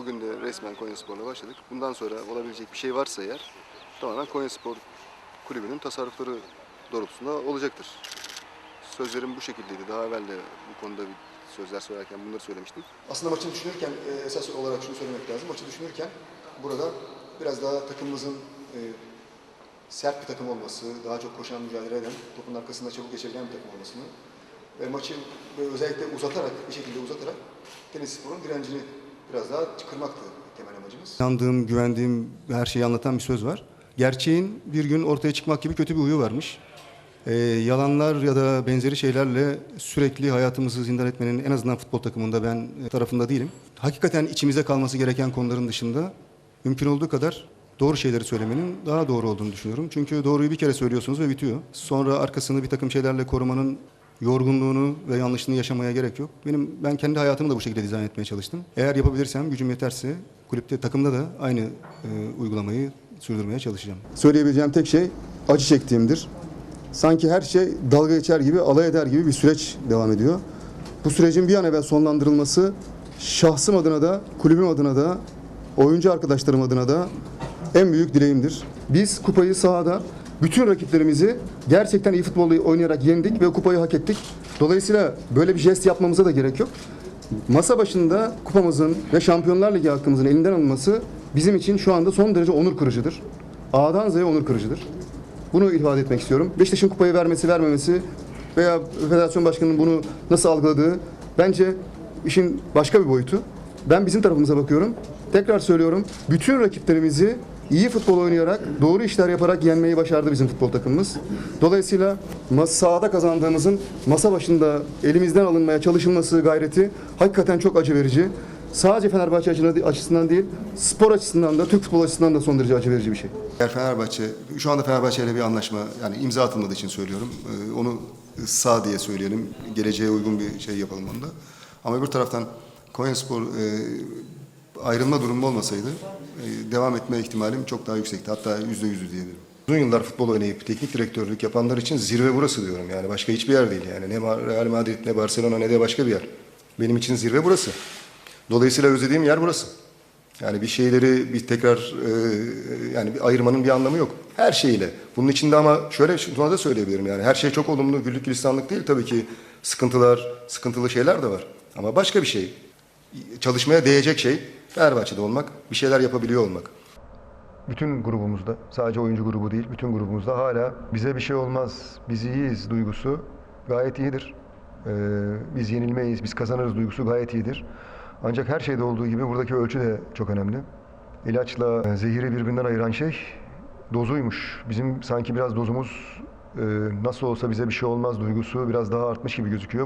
bugün de resmen Konyaspor'la başladık. Bundan sonra olabilecek bir şey varsa eğer tamamen Konyaspor kulübünün tasarrufları doğrultusunda olacaktır. Sözlerim bu şekildeydi. Daha evvel de bu konuda bir sözler söylerken bunları söylemiştim. Aslında maçı düşünürken e, esas olarak şunu söylemek lazım. Maçı düşünürken burada biraz daha takımımızın e, sert bir takım olması, daha çok koşan mücadele eden, topun arkasında çabuk geçebilen bir takım olmasını ve maçı özellikle uzatarak, bir şekilde uzatarak tenis sporun direncini biraz daha kırmaktı temel amacımız. İnandığım, güvendiğim her şeyi anlatan bir söz var. Gerçeğin bir gün ortaya çıkmak gibi kötü bir huyu varmış. Ee, yalanlar ya da benzeri şeylerle sürekli hayatımızı zindan etmenin en azından futbol takımında ben e, tarafında değilim. Hakikaten içimize kalması gereken konuların dışında mümkün olduğu kadar doğru şeyleri söylemenin daha doğru olduğunu düşünüyorum. Çünkü doğruyu bir kere söylüyorsunuz ve bitiyor. Sonra arkasını bir takım şeylerle korumanın yorgunluğunu ve yanlışlığını yaşamaya gerek yok. Benim ben kendi hayatımı da bu şekilde dizayn etmeye çalıştım. Eğer yapabilirsem, gücüm yeterse kulüpte, takımda da aynı e, uygulamayı sürdürmeye çalışacağım. Söyleyebileceğim tek şey acı çektiğimdir. Sanki her şey dalga geçer gibi, alay eder gibi bir süreç devam ediyor. Bu sürecin bir an evvel sonlandırılması şahsım adına da, kulübüm adına da, oyuncu arkadaşlarım adına da en büyük dileğimdir. Biz kupayı sahada bütün rakiplerimizi gerçekten iyi futbol oynayarak yendik ve kupayı hak ettik. Dolayısıyla böyle bir jest yapmamıza da gerek yok. Masa başında kupamızın ve Şampiyonlar Ligi hakkımızın elinden alınması bizim için şu anda son derece onur kırıcıdır. A'dan Z'ye onur kırıcıdır. Bunu ifade etmek istiyorum. Beşiktaş'ın kupayı vermesi vermemesi veya federasyon başkanının bunu nasıl algıladığı bence işin başka bir boyutu. Ben bizim tarafımıza bakıyorum. Tekrar söylüyorum. Bütün rakiplerimizi iyi futbol oynayarak, doğru işler yaparak yenmeyi başardı bizim futbol takımımız. Dolayısıyla sahada kazandığımızın masa başında elimizden alınmaya çalışılması gayreti hakikaten çok acı verici. Sadece Fenerbahçe açısından- değil, spor açısından da, Türk futbol açısından da son derece acı verici bir şey. Fenerbahçe, şu anda Fenerbahçe ile bir anlaşma, yani imza atılmadığı için söylüyorum. Ee, Onu sağ diye söyleyelim, geleceğe uygun bir şey yapalım onda. Ama öbür taraftan Konyaspor e, ayrılma durumu olmasaydı e, devam etme ihtimalim çok daha yüksekti. Hatta yüzde yüzü diyebilirim. Uzun yıllar futbol oynayıp teknik direktörlük yapanlar için zirve burası diyorum. Yani başka hiçbir yer değil. Yani ne Real Madrid, ne Barcelona, ne de başka bir yer. Benim için zirve burası. Dolayısıyla özlediğim yer burası. Yani bir şeyleri bir tekrar e, yani bir ayırmanın bir anlamı yok. Her şeyle. Bunun içinde ama şöyle şunu da söyleyebilirim yani her şey çok olumlu, güllük gülistanlık değil tabii ki sıkıntılar, sıkıntılı şeyler de var. Ama başka bir şey. Çalışmaya değecek şey Fenerbahçe'de olmak, bir şeyler yapabiliyor olmak. Bütün grubumuzda, sadece oyuncu grubu değil, bütün grubumuzda hala bize bir şey olmaz, biz iyiyiz duygusu gayet iyidir. Ee, biz yenilmeyiz, biz kazanırız duygusu gayet iyidir. Ancak her şeyde olduğu gibi buradaki ölçü de çok önemli. İlaçla zehiri birbirinden ayıran şey dozuymuş. Bizim sanki biraz dozumuz e, nasıl olsa bize bir şey olmaz duygusu biraz daha artmış gibi gözüküyor.